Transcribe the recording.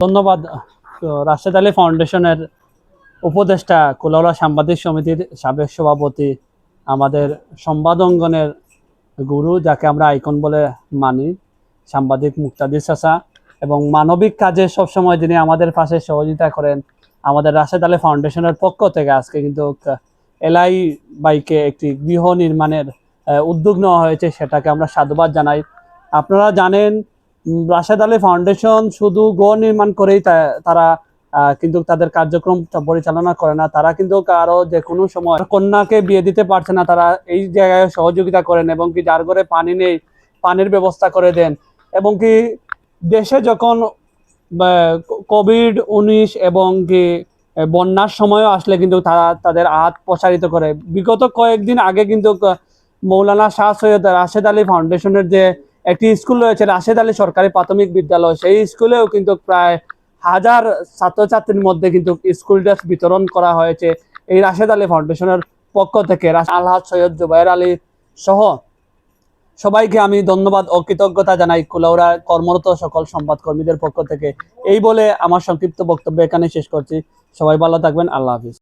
ধন্যবাদ রাশেদ আলী ফাউন্ডেশনের উপদেষ্টা কুলাউড়া সাংবাদিক সমিতির সাবেক সভাপতি, আমাদের সংবাদ অঙ্গনের গুরু, যাকে আমরা আইকন বলে মানি, সাংবাদিক মুক্তাদির চাচা এবং মানবিক কাজে সবসময় যিনি আমাদের পাশে সহযোগিতা করেন, আমাদের রাশেদ আলী ফাউন্ডেশনের পক্ষ থেকে আজকে কিন্তু এলআই বাইকে একটি গৃহ নির্মাণের উদ্যোগ নেওয়া হয়েছে, সেটাকে আমরা সাধুবাদ জানাই। আপনারা জানেন রাশেদ আলী ফাউন্ডেশন শুধু গৃহ নির্মাণ করেই তারা কিন্তু তাদের কার্যক্রম পরিচালনা করে না। তারা কিন্তু কারও যে কোনো সময় কন্যাকে বিয়ে দিতে পারছে না, তারা এই জায়গায় সহযোগিতা করেন এবং কি যার ঘরে পানি নেই, পানির ব্যবস্থা করে দেন। এবং কি দেশে যখন কোভিড উনিশ এবং কি বন্যার সময়ও আসলে কিন্তু তারা তাদের হাত প্রসারিত করে। বিগত কয়েকদিন আগে কিন্তু মৌলানা শাহ সৈয়দ রাশেদ আলী ফাউন্ডেশনের যে একটি স্কুল রয়েছে, রাশেদ আলী সরকারি প্রাথমিক বিদ্যালয়। সেই স্কুলেও কিন্তু প্রায় হাজার ছাত্রছাত্রীর মধ্যে কিন্তু স্কুল ড্রেস বিতরণ করা হয়েছে এই রাশেদ আলী ফাউন্ডেশনের পক্ষ থেকে। আলহাজ সৈয়দ জুবাইর আলী সহ সবাইকে আমি ধন্যবাদ ও কৃতজ্ঞতা জানাই কুলাউড়া কর্মরত সকল সংবাদ কর্মীদের পক্ষ থেকে। এই বলে আমার সংক্ষিপ্ত বক্তব্য এখানে শেষ করছি। সবাই ভালো থাকবেন, আল্লাহ হাফিজ।